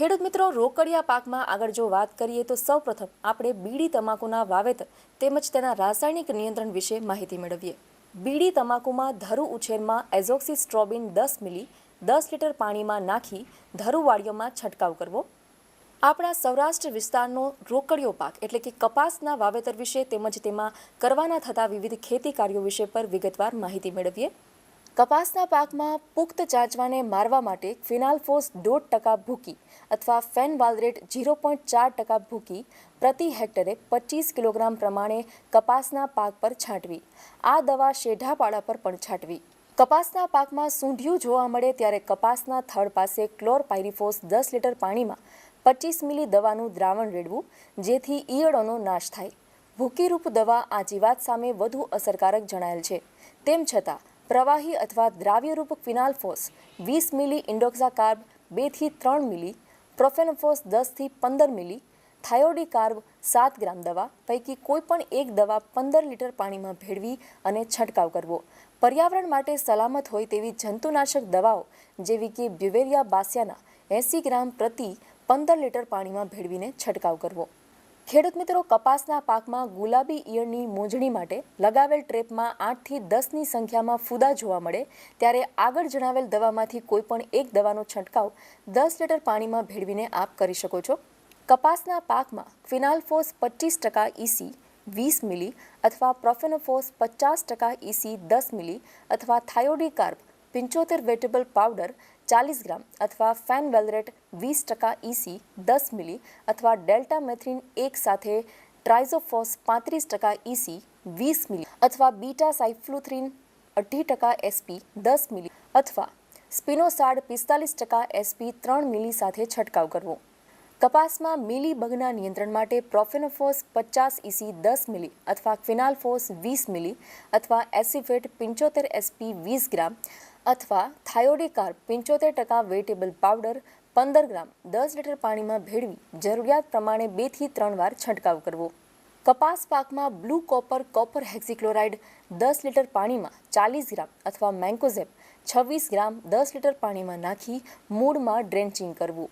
ખેડૂત મિત્રો, રોકડિયા પાકમાં આગળ જો વાત કરીએ તો સૌપ્રથમ આપણે બીડી તમાકુના વાવેતર તેમજ તેના રાસાયણિક નિયંત્રણ વિશે માહિતી મેળવીએ. બીડી તમાકુમાં ધરુ ઉછેરમાં એઝોક્સિસ્ટ્રોબિન દસ મિલી, દસ લીટર પાણીમાં નાખી ધરુવાળીઓમાં છંટકાવ કરવો. આપણા સૌરાષ્ટ્ર વિસ્તારનો રોકડિયો પાક એટલે કે કપાસના વાવેતર વિશે તેમજ તેમાં કરવાના થતા વિવિધ ખેતી કાર્યો વિશે પર વિગતવાર માહિતી મેળવીએ. કપાસના પાકમાં પુખ્ત ચાંચવાને મારવા માટે ફિનાલ્ફોસ દોઢ ટકા ભૂકી અથવા ફેનવાલ્રેટ ઝીરો પોઈન્ટ ચાર ટકા ભૂકી પ્રતિ હેક્ટરે પચીસ કિલોગ્રામ પ્રમાણે કપાસના પાક પર છાંટવી. આ દવા શેઢાપાડા પર પણ છાંટવી. કપાસના પાકમાં સૂંઢિયું જોવા મળે ત્યારે કપાસના થડ પાસે ક્લોરપાયરીફોસ દસ લીટર પાણીમાં પચીસ મિલી દવાનું દ્રાવણ રેડવું, જેથી ઈયળોનો નાશ થાય. ભૂકીરૂપ દવા આ જીવાત સામે વધુ અસરકારક જણાયેલ છે. તેમ છતાં પ્રવાહી અથવા દ્રાવ્યરૂપ ફિનાલ્ફોસ વીસ મિલી ઇન્ડોક્ઝાકાર્બ બેથી ત્રણ મિલી પ્રોફેનોફોસ દસથી પંદર મિલી થાયોડી કાર્બ સાત ગ્રામ દવા પૈકી કોઈ પણ એક દવા પંદર લીટર પાણીમાં ભેળવી અને છંટકાવ કરવો. પર્યાવરણ માટે સલામત હોય તેવી જંતુનાશક દવાઓ જેવી કે બ્યુવેરિયા બાસિયાના એંસી ગ્રામ પ્રતિ પંદર લીટર પાણીમાં ભેળવીને છંટકાવ કરવો. ખેડૂત મિત્રો કપાસના પાકમાં ગુલાબી ઈયળની મોજણી માટે લગાવેલ ટ્રેપમાં આઠથી દસની સંખ્યામાં ફૂદા જોવા મળે. ત્યારે આગળ જણાવેલ દવામાંથી કોઈ પણ એક દવાનો છંટકાવ દસ લીટર પાણીમાં ભેળવીને આપ કરી શકો છો. કપાસના પાકમાં ફિનાલ્ફોસ પચીસ ટકા ઇસી વીસ મિલી અથવા પ્રોફેનોફોસ પચાસ ટકા ઇસી દસ મિલી અથવા થાયોડીકાર્બ પંચોતેર વેટેબલ પાવડર ચાલીસ ગ્રામ અથવા ફેનવેલરેટ વીસ ટકા ઇસી દસ મિલી અથવા ડેલ્ટા મેથ્રીન એક સાથે ટ્રાઇઝોફોસ પાંત્રીસ ટકા ઇસી વીસ મિલી અથવા બીટા સાઇફ્લુથ્રીન અઢી ટકા એસપી દસ મિલી અથવા સ્પિનોસાડ પિસ્તાલીસ ટકા એસપી ત્રણ મિલી સાથે છંટકાવ કરવો કપાસમાં મિલી બગના નિયંત્રણ માટે પ્રોફેનોફોસ પચાસ ઇસી દસ મિલી અથવા ફિનાલ્ફોસ વીસ મિલી અથવા એસિફેટ પંચોતેર એસપી વીસ ગ્રામ અથવા થાયોડીકાર પંચોતેર ટકા વેટેબલ પાવડર પંદર ગ્રામ દસ લીટર પાણીમાં ભેળવી જરૂરિયાત પ્રમાણે બેથી ત્રણ વાર છંટકાવ કરવો. કપાસ પાકમાં બ્લુ કોપર કોપર હેક્ઝીક્લોરાઇડ દસ લીટર પાણીમાં ચાલીસ ગ્રામ અથવા મેન્કોઝેપ છવ્વીસ ગ્રામ દસ લીટર પાણીમાં નાખી મૂળમાં ડ્રેન્ચિંગ કરવું.